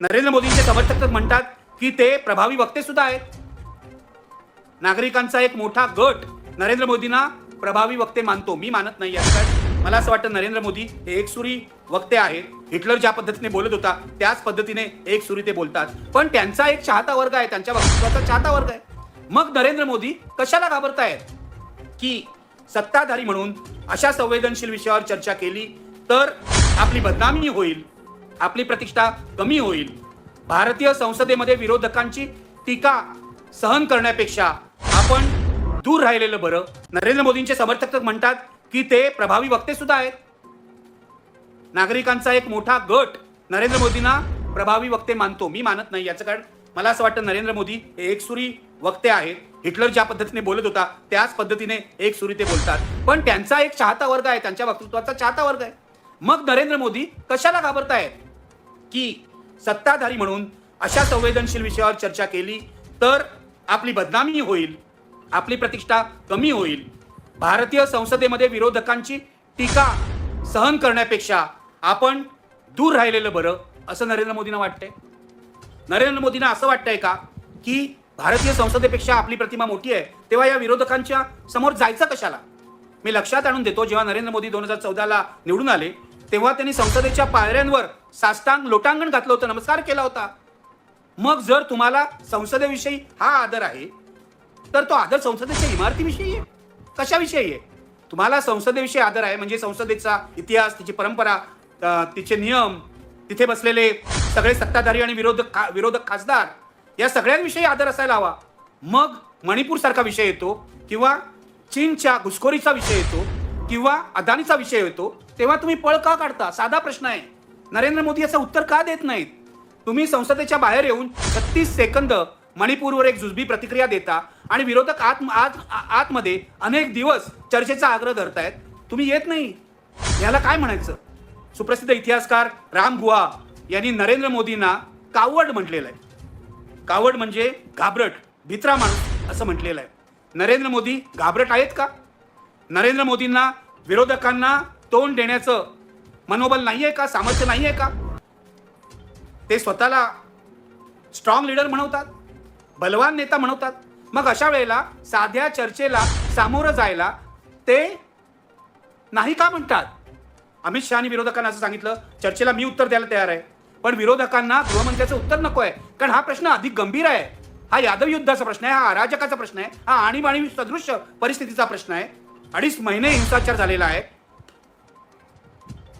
नरेंद्र मोदींचे समर्थक तर म्हणतात की ते प्रभावी वक्ते सुद्धा आहेत. नागरिकांचा एक मोठा गट नरेंद्र मोदींना प्रभावी वक्ते मानतो. मी मानत नाही कारण मला असं वाटतं नरेंद्र मोदी हे एकसुरी वक्ते आहेत. हिटलर ज्या पद्धतीने बोलत होता त्याच पद्धतीने एकसुरी ते बोलतात. पण त्यांचा एक चाहता वर्ग आहे त्यांच्या वक्तृत्वाचा चाहता वर्ग आहे. मग नरेंद्र मोदी कशाला घाबरतायत? की सत्ताधारी म्हणून अशा संवेदनशील विषयावर चर्चा केली तर आपली बदनामी होईल. आपली प्रतिष्ठा कमी होईल. भारतीय संसदेमध्ये विरोधकांची टीका सहन करण्यापेक्षा आपण दूर राहिलेलं बरं. नरेंद्र मोदींचे समर्थक म्हणतात की ते प्रभावी वक्ते सुद्धा आहेत. नागरिकांचा एक मोठा गट नरेंद्र मोदींना प्रभावी वक्ते मानतो. मी मानत नाही याचं कारण मला असं वाटतं नरेंद्र मोदी हे एकसुरी वक्ते आहेत. हिटलर ज्या पद्धतीने बोलत होता त्याच पद्धतीने एकसुरी ते बोलतात. पण त्यांचा एक चाहता वर्ग आहे त्यांच्या वक्तृत्वाचा चाहता वर्ग आहे. मग नरेंद्र मोदी कशाला घाबरतायत? की सत्ताधारी म्हणून अशा संवेदनशील विषयावर चर्चा केली तर आपली बदनामी होईल आपली प्रतिष्ठा कमी होईल. भारतीय संसदेमध्ये विरोधकांची टीका सहन करण्यापेक्षा आपण दूर राहिलेलं बरं असं नरेंद्र मोदींना वाटतंय. नरेंद्र मोदींना असं वाटतंय का की भारतीय संसदेपेक्षा आपली प्रतिमा मोठी आहे तेव्हा या विरोधकांच्या समोर जायचं कशाला? मी लक्षात आणून देतो जेव्हा नरेंद्र मोदी दोन हजार चौदाला निवडून आले तेव्हा त्यांनी संसदेच्या पायऱ्यांवर साष्टांग लोटांगण घातलं होतं नमस्कार केला होता. मग जर तुम्हाला संसदेविषयी हा आदर आहे तर तो आदर संसदेच्या इमारतीविषयी आहे? कशाविषयी आहे? तुम्हाला संसदेविषयी आदर आहे म्हणजे संसदेचा इतिहास तिची परंपरा तिचे नियम तिथे बसलेले सगळे सत्ताधारी आणि विरोधक खा- विरोधक खासदार या सगळ्यांविषयी आदर असायला हवा. मग मणिपूर सारखा विषय येतो किंवा चीनच्या घुसखोरीचा विषय येतो किंवा अदानीचा विषय येतो तेव्हा तुम्ही पळ का काढता? साधा प्रश्न आहे. नरेंद्र मोदी याचं उत्तर का देत नाहीत? तुम्ही संसदेच्या बाहेर येऊन छत्तीस सेकंद मणिपूरवर एक जुजबी प्रतिक्रिया देता आणि विरोधक आत आत आ- आतमध्ये अनेक दिवस चर्चेचा आग्रह धरतायत. तुम्ही येत नाही. याला काय म्हणायचं? सुप्रसिद्ध इतिहासकार राम गुहा यांनी नरेंद्र मोदींना कावड म्हटलेलं आहे. कावड म्हणजे घाबरट भित्रा माणूस असं म्हटलेलं आहे. नरेंद्र मोदी घाबरट आहेत का? नरेंद्र मोदींना विरोधकांना तोंड देण्याचं मनोबल नाहीये का? सामर्थ्य नाहीये का? ते स्वतःला स्ट्रॉंग लीडर म्हणवतात बलवान नेता म्हणवतात. मग अशा वेळेला साध्या चर्चेला सामोरं जायला ते नाही का म्हणतात? अमित शहानी विरोधकांना असं सांगितलं चर्चेला मी उत्तर द्यायला तयार आहे. पण विरोधकांना गृहमंत्र्याचं उत्तर नको आहे. कारण हा प्रश्न अधिक गंभीर आहे. हा यादव युद्धाचा प्रश्न आहे हा अराजकाचा प्रश्न आहे हा आणीबाणी सदृश्य परिस्थितीचा प्रश्न आहे. अडीच महिने हिंसाचार झालेला आहे.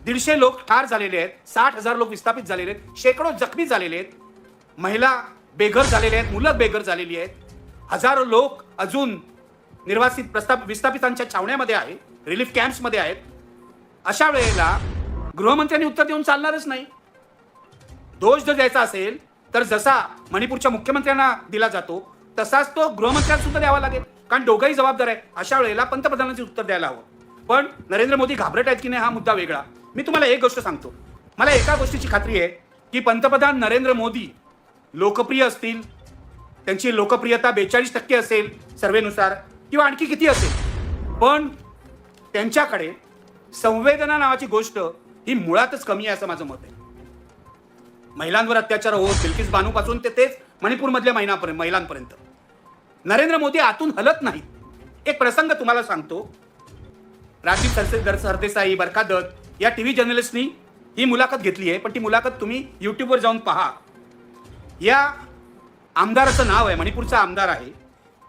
दीडशे लोक ठार झालेले आहेत साठ हजार लोक विस्थापित झालेले आहेत शेकडो जखमी झालेले आहेत महिला बेघर झालेले आहेत मुलं बेघर झालेली आहेत. हजारो लोक अजून निर्वासित प्रस्ताप विस्थापितांच्या छावण्यामध्ये आहे रिलीफ कॅम्प्समध्ये आहेत. अशा वेळेला गृहमंत्र्यांनी उत्तर देऊन चालणारच नाही. दोष जर द्यायचा असेल तर जसा मणिपूरच्या मुख्यमंत्र्यांना दिला जातो तसाच तो गृहमंत्र्यांना सुद्धा द्यावा लागेल. कारण दोघंही जबाबदार आहे अशा वेळेला पंतप्रधानांचे उत्तर द्यायला हवं. पण नरेंद्र मोदी घाबरट आहेत की नाही हा मुद्दा वेगळा. मी तुम्हाला एक गोष्ट सांगतो. मला एका गोष्टीची खात्री आहे की पंतप्रधान नरेंद्र मोदी लोकप्रिय असतील त्यांची लोकप्रियता बेचाळीस टक्के असेल सर्वेनुसार किंवा आणखी किती असेल. पण त्यांच्याकडे संवेदना नावाची गोष्ट ही मुळातच कमी आहे असं माझं मत आहे. महिलांवर अत्याचार होत बिल्किस बानूपासून ते तेच मणिपूरमधल्या महिनापर्यंत महिलांपर्यंत. नरेंद्र मोदी आतून हलत नाहीत. एक प्रसंग तुम्हाला सांगतो. राजीव सरसे सरदेसाई बरखा या टी व्ही जर्नलिस्टनी ही मुलाखत घेतली आहे. पण ती मुलाखत तुम्ही यूट्यूबवर जाऊन पहा. या आमदाराचं नाव आहे मणिपूरचा आमदार आहे.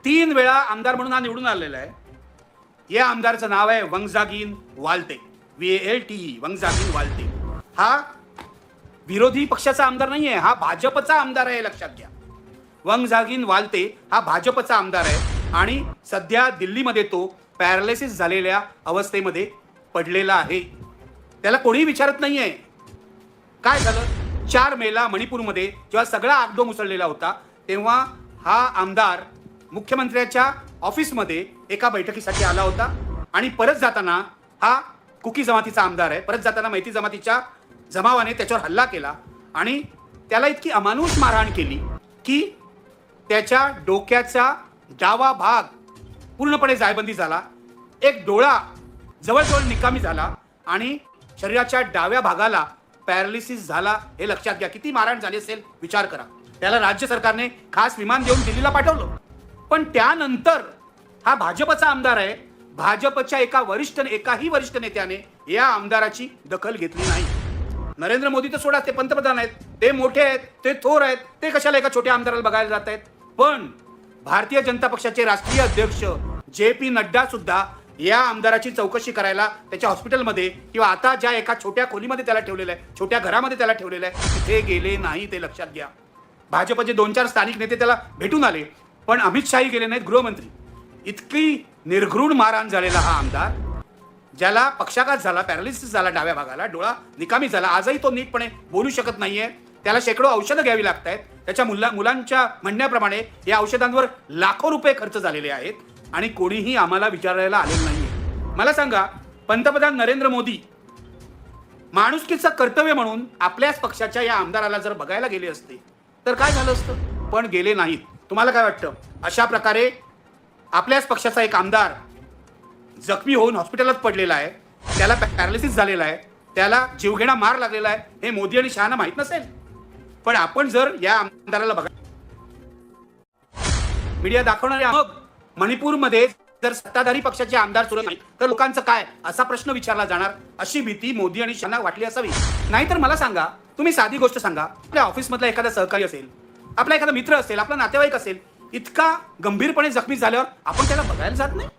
तीन वेळा आमदार म्हणून हा निवडून आलेला आहे. या आमदाराचं नाव आहे वंगजागीन वालते. व्ही एल टी ई वंगजागीन वालते. हा विरोधी पक्षाचा आमदार नाही आहे हा भाजपचा आमदार आहे लक्षात घ्या. वंगजागीन वालते हा भाजपचा आमदार आहे. आणि सध्या दिल्लीमध्ये तो पॅरालिसिस झालेल्या अवस्थेमध्ये पडलेला आहे. त्याला कोणीही विचारत नाही आहे काय झालं? चार मेला मणिपूरमध्ये जेव्हा सगळा आगडोम उसळलेला होता तेव्हा हा आमदार मुख्यमंत्र्याच्या ऑफिसमध्ये एका बैठकीसाठी आला होता आणि परत जाताना हा कुकी जमातीचा आमदार आहे. परत जाताना मैती जमातीच्या जमावाने त्याच्यावर हल्ला केला आणि त्याला इतकी अमानुष मारहाण केली की त्याच्या डोक्याचा डावा भाग पूर्णपणे जायबंदी झाला. एक डोळा जवळजवळ निकामी झाला आणि शरीराच्या डाव्या भागाला पॅरालिसिस झाला हे लक्षात घ्या. किती मारहाण झाली असेल विचार करा. त्याला राज्य सरकारने खास विमान देऊन दिल्लीला पाठवलं. पण त्यानंतर हा भाजपचा आमदार आहे. भाजपच्या एका वरिष्ठ एकाही वरिष्ठ नेत्याने या आमदाराची दखल घेतली नाही. नरेंद्र मोदी तर सोडा ते पंतप्रधान आहेत. ते मोठे आहेत ते थोर आहेत. ते कशाला एका छोट्या आमदाराला बघायला जात आहेत पण भारतीय जनता पक्षाचे राष्ट्रीय अध्यक्ष जे पी नड्डा सुद्धा या आमदाराची चौकशी करायला त्याच्या हॉस्पिटलमध्ये किंवा आता ज्या एका छोट्या खोलीमध्ये त्याला ठेवलेलं आहे छोट्या घरामध्ये त्याला ठेवलेलं आहे तिथे गेले नाही ते लक्षात घ्या. भाजपचे दोन चार स्थानिक नेते त्याला भेटून आले पण अमित शाही गेले नाहीत गृहमंत्री. इतकी निर्घृण मारहाण झालेला हा आमदार ज्याला पक्षाघात झाला पॅरालिसिस झाला डाव्या भागाला डोळा निकामी झाला आजही तो नीटपणे बोलू शकत नाहीये. त्याला शेकडो औषधं घ्यावी लागत आहेत त्याच्या मुला मुलांच्या म्हणण्याप्रमाणे या औषधांवर लाखो रुपये खर्च झालेले आहेत आणि कोणीही आम्हाला विचारायला आलेलं नाही मला सांगा पंतप्रधान नरेंद्र मोदी माणुसकीचं कर्तव्य म्हणून आपल्याच पक्षाच्या या आमदाराला जर बघायला गेले असते तर काय झालं असतं? पण गेले नाहीत. तुम्हाला काय वाटतं? अशा प्रकारे आपल्याच पक्षाचा एक आमदार जखमी होऊन हॉस्पिटलात पडलेला आहे त्याला पॅरालिसिस झालेला आहे त्याला जीवघेणा मार लागलेला आहे हे मोदी आणि शहाना माहीत नसेल? पण आपण जर या आमदाराला बघा मीडिया दाखवणारे मग मणिपूरमध्ये जर सत्ताधारी पक्षाचे आमदार सुरत नाही तर लोकांचं काय? असा प्रश्न विचारला जाणार. अशी भीती मोदी आणि शहाना वाटली असावी. नाहीतर मला सांगा तुम्ही साधी गोष्ट सांगा. आपल्या ऑफिसमधला एखादा सहकारी असेल आपला एखादा मित्र असेल आपला नातेवाईक असेल इतका गंभीरपणे जखमी झाल्यावर आपण त्याला बघायला जात नाही?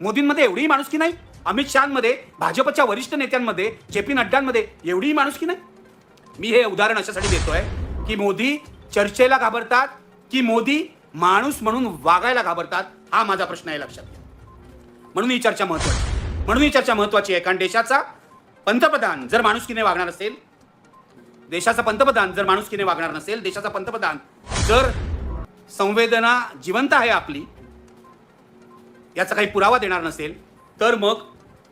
मोदींमध्ये एवढीही माणुसकी नाही? अमित शहामध्ये भाजपच्या वरिष्ठ नेत्यांमध्ये जे पी नड्डांमध्ये एवढीही माणुसकी नाही? मी हे उदाहरण अशासाठी देतोय. की मोदी चर्चेला घाबरतात की मोदी माणूस म्हणून वागायला घाबरतात हा माझा प्रश्न आहे लक्षात घ्या. म्हणून ही चर्चा महत्वाची म्हणून ही चर्चा महत्वाची आहे कारण देशाचा पंतप्रधान जर माणुसकीने वागणार असेल देशाचा पंतप्रधान जर माणुसकीने वागणार नसेल देशाचा पंतप्रधान जर संवेदना जिवंत आहे आपली याचा काही पुरावा देणार नसेल तर मग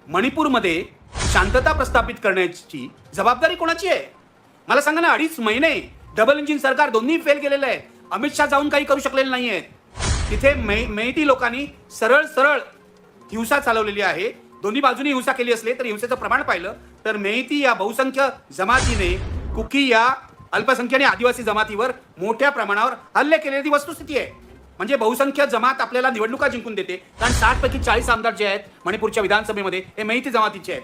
मणिपूरमध्ये शांतता प्रस्थापित करण्याची जबाबदारी कोणाची आहे मला सांगा ना अडीच महिने डबल इंजिन सरकार दोन्ही फेल केलेलं आहे. अमित शहा जाऊन काही करू शकलेले नाही आहेत तिथे मै मेहती लोकांनी सरळ सरळ हिंसा चालवलेली आहे. दोन्ही बाजूनी हिंसा केली असली तर हिंसेचं प्रमाण पाहिलं. तर मेहती या बहुसंख्य जमातीने कुकी या अल्पसंख्य आणि आदिवासी जमातीवर मोठ्या प्रमाणावर हल्ले केलेली वस्तुस्थिती आहे. म्हणजे बहुसंख्य जमात आपल्याला निवडणुका जिंकून देते. कारण साठ पैकी चाळीस आमदार जे आहेत मणिपूरच्या विधानसभेमध्ये हे मेहती जमातीचे आहेत.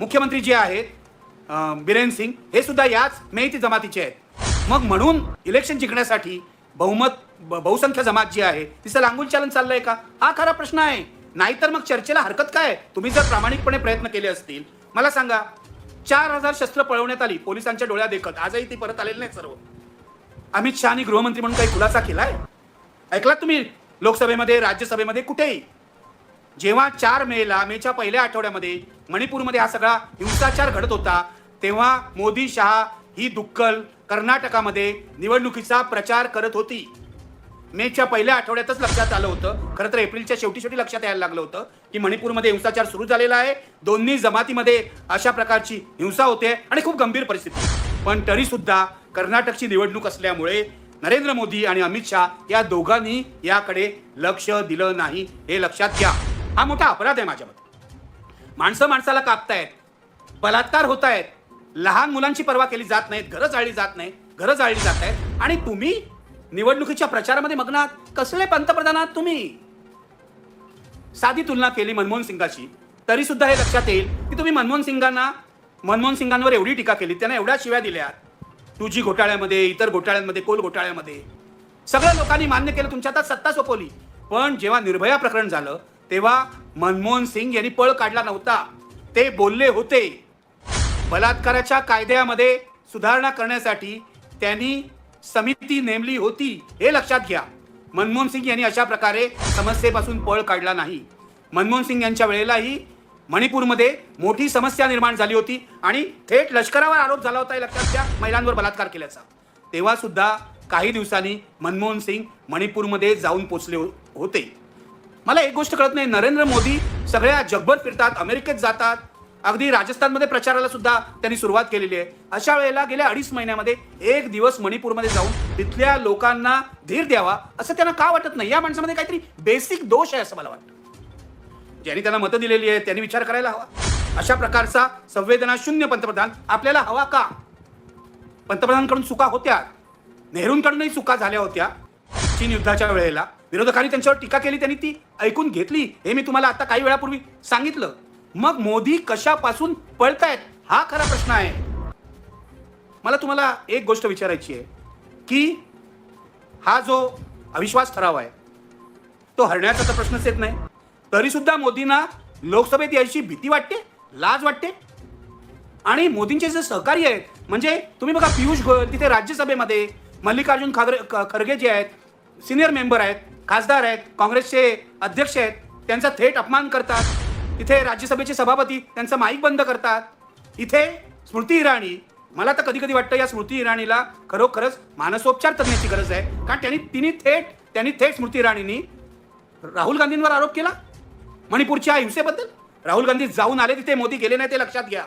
मुख्यमंत्री जे आहेत बिरेन सिंग हे सुद्धा याच मेहती जमातीचे आहेत. मग म्हणून इलेक्शन जिंकण्यासाठी बहुमत ब- बहुसंख्य जमात जी आहे तिचं लांगून चालन चाललंय का? हा खरा प्रश्न आहे. नाहीतर मग चर्चेला हरकत काय? तुम्ही जर प्रामाणिकपणे प्रयत्न केले असतील मला सांगा चार हजार शस्त्र पळवण्यात आली पोलिसांच्या डोळ्या देखत आजही ती परत आलेली नाही सर्व. अमित शहानी गृहमंत्री म्हणून काही खुलासा केलाय? ऐकलात तुम्ही? लोकसभेमध्ये राज्यसभेमध्ये कुठेही? जेव्हा चार मेला मेच्या पहिल्या आठवड्यामध्ये मणिपूरमध्ये हा सगळा हिंसाचार घडत होता तेव्हा मोदी शहा ही दुक्कल कर्नाटकामध्ये निवडणुकीचा प्रचार करत होती. मेच्या पहिल्या आठवड्यातच लक्षात आलं होतं. खरं तर एप्रिलच्या शेवटी शेवटी लक्षात यायला लागलं होतं की मणिपूरमध्ये हिंसाचार सुरू झालेला आहे. दोन्ही जमातीमध्ये अशा प्रकारची हिंसा होते आणि खूप गंभीर परिस्थिती. पण तरी सुद्धा कर्नाटकची निवडणूक असल्यामुळे नरेंद्र मोदी आणि अमित शहा या दोघांनी याकडे लक्ष दिलं नाही. हे लक्षात घ्या. हा मोठा अपराध आहे माझ्या मते माणसं माणसाला कापतायत बलात्कार होत आहेत लहान मुलांची पर्वा केली जात नाहीत घरं जाळली जात नाही घरं जाळली जात आहेत. आणि तुम्ही निवडणुकीच्या प्रचारामध्ये मग्न आहात कसले पंतप्रधान आहात तुम्ही? साधी तुलना केली मनमोहन सिंगाशी तरी सुद्धा हे लक्षात येईल की तुम्ही मनमोहन सिंगांना मनमोहन सिंगांवर एवढी टीका केली त्यांना एवढ्या शिव्या दिल्या टू जी घोटाळ्यामध्ये इतर घोटाळ्यांमध्ये कोल घोटाळ्यामध्ये. सगळ्या लोकांनी मान्य केलं तुमच्या आता सत्ता सोपवली. पण जेव्हा निर्भया प्रकरण झालं तेव्हा मनमोहन सिंग यांनी पळ काढला नव्हता. ते बोलले होते. बलात्काराच्या कायद्यामध्ये सुधारणा करण्यासाठी त्यांनी समिती नेमली होती हे लक्षात घ्या. मनमोहन सिंग यांनी अशा प्रकारे समस्येपासून पळ काढला नाही. मनमोहन सिंग यांच्या वेळेलाही मणिपूरमध्ये मोठी समस्या निर्माण झाली होती आणि थेट लष्करावर आरोप झाला होता हे लक्षात घ्या महिलांवर बलात्कार केल्याचा. तेव्हा सुद्धा काही दिवसांनी मनमोहन सिंग मणिपूरमध्ये जाऊन पोचले होते. मला एक गोष्ट कळत नाही नरेंद्र मोदी सगळ्या जगभर फिरतात अमेरिकेत जातात अगदी राजस्थानमध्ये प्रचाराला सुद्धा त्यांनी सुरुवात केलेली आहे. अशा वेळेला गेल्या अडीच महिन्यामध्ये एक दिवस मणिपूरमध्ये जाऊन तिथल्या लोकांना धीर द्यावा असं त्यांना का वाटत नाही? या माणसामध्ये काहीतरी बेसिक दोष आहे असं मला वाटतं. ज्यांनी त्यांना मतं दिलेली आहे त्यांनी विचार करायला हवा. अशा प्रकारचा संवेदना शून्य पंतप्रधान. आपल्याला हवा का? पंतप्रधानांकडून चुका होत्या. नेहरूंकडूनही चुका झाल्या होत्या. चीन युद्धाच्या वेळेला विरोधकांनी त्यांच्यावर टीका केली त्यांनी ती ऐकून घेतली. हे मी तुम्हाला आता काही वेळापूर्वी सांगितलं. मग मोदी कशापासून पळतायत हा खरा प्रश्न आहे. मला तुम्हाला एक गोष्ट विचारायची आहे की हा जो अविश्वास ठराव आहे तो हरण्याचा तर प्रश्नच येत नाही. तरी सुद्धा मोदींना लोकसभेत यायची भीती वाटते लाज वाटते? आणि मोदींचे जे सहकारी आहेत म्हणजे तुम्ही बघा पियुष गोयल तिथे राज्यसभेमध्ये मल्लिकार्जुन खागरे खरगे जे आहेत सिनियर मेंबर आहेत खासदार आहेत काँग्रेसचे अध्यक्ष आहेत त्यांचा थेट अपमान करतात. तिथे राज्यसभेचे सभापती त्यांचा माईक बंद करतात. इथे स्मृती इराणी. मला तर कधी कधी वाटतं या स्मृती इराणीला खरोखरच मानसोपचार तज्ञाची गरज आहे. कारण त्यांनी तिने थेट त्यांनी थेट स्मृती इराणींनी राहुल गांधींवर आरोप केला. मणिपूरच्या हिंसेबद्दल. राहुल गांधी जाऊन आले तिथे मोदी गेले नाही ते लक्षात घ्या.